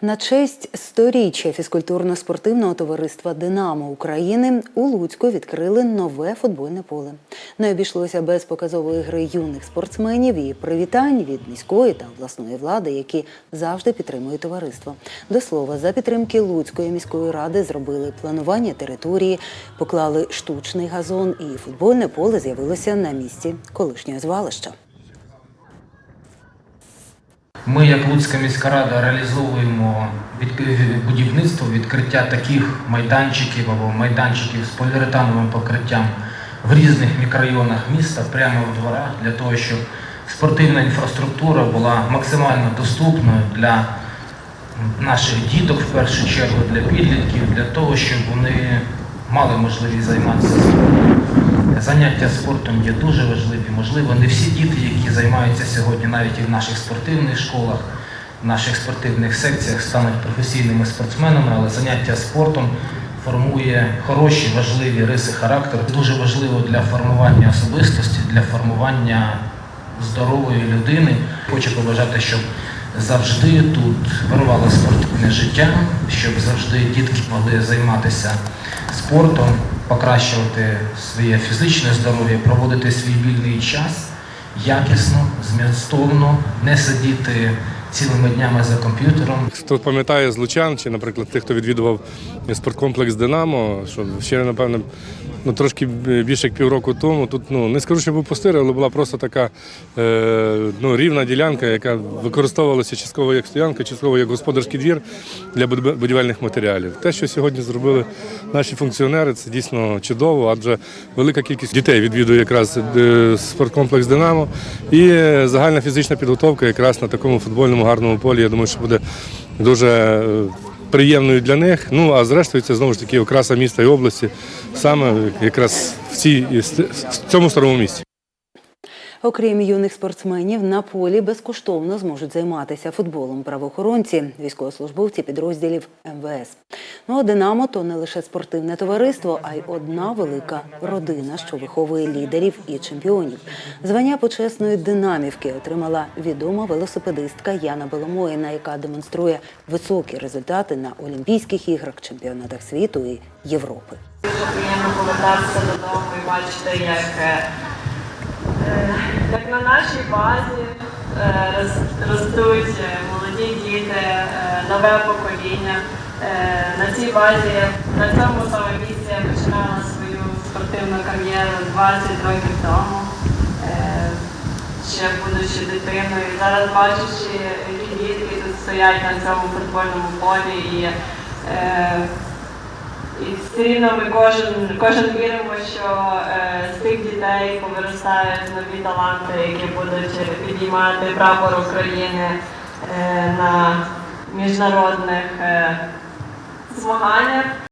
На честь сторіччя фізкультурно-спортивного товариства Динамо України у Луцьку відкрили нове футбольне поле. Не обійшлося без показової гри юних спортсменів і привітань від міської та обласної влади, які завжди підтримують товариство. До слова, за підтримки Луцької міської ради зробили планування території, поклали штучний газон, і футбольне поле з'явилося на місці колишнього звалища. Ми, як Луцька міська рада, реалізовуємо від- будівництво, відкриття таких майданчиків або майданчиків з поліуретановим покриттям в різних мікрорайонах міста, прямо в дворах, для того, щоб спортивна інфраструктура була максимально доступною для наших діток, в першу чергу для підлітків, для того, щоб вони мали можливість займатися спортом. Заняття спортом є дуже важливі. Можливо, не всі діти, які займаються сьогодні навіть і в наших спортивних школах, в наших спортивних секціях, стануть професійними спортсменами, але заняття спортом формує хороші, важливі риси характеру. Дуже важливо для формування особистості, для формування здорової людини. Хочу побажати, щоб завжди тут вирувало спортивне життя, щоб завжди дітки могли займатися спортом, покращувати своє фізичне здоров'я, проводити свій вільний час якісно, змістовно, не сидіти цілими днями за комп'ютером, Хто пам'ятає з Лучан, чи, наприклад, тих, хто відвідував спорткомплекс Динамо, що ще, напевно, ну, трошки більше як півроку тому, тут ну, не скажу, що був пустир, але була просто така е, ну, рівна ділянка, яка використовувалася частково як стоянка, частково як господарський двір для будівельних матеріалів. Те, що сьогодні зробили наші функціонери, це дійсно чудово, адже велика кількість дітей відвідує якраз е, спорткомплекс Динамо. І е, загальна фізична підготовка якраз на такому футбольному гарному полі, я думаю, що буде дуже е, приємною для них. Ну а зрештою, це знову ж таки окраса міста і області, саме якраз в, цій, в цьому старому місті. Окрім юних спортсменів, на полі безкоштовно зможуть займатися футболом правоохоронці, військовослужбовці підрозділів МВС. Ну а Динамо то не лише спортивне товариство, а й одна велика родина, що виховує лідерів і чемпіонів. Звання почесної динамівки отримала відома велосипедистка Яна Беломоїна, яка демонструє високі результати на Олімпійських іграх, чемпіонатах світу і Європи. Приємно повертатися додому і бачити, як, е, як на нашій базі е, ростуть е, молоді діти, е, нове покоління. На цій базі, на цьому саме місці я починала свою спортивну кар'єру 20 років тому, ще будучи дитиною. Зараз бачачи, які дітки тут стоять на цьому футбольному полі і і все рівно ми кожен, кожен віримо, що е, з тих дітей повиростають нові таланти, які будуть підіймати прапор України е, на міжнародних е, змаганнях.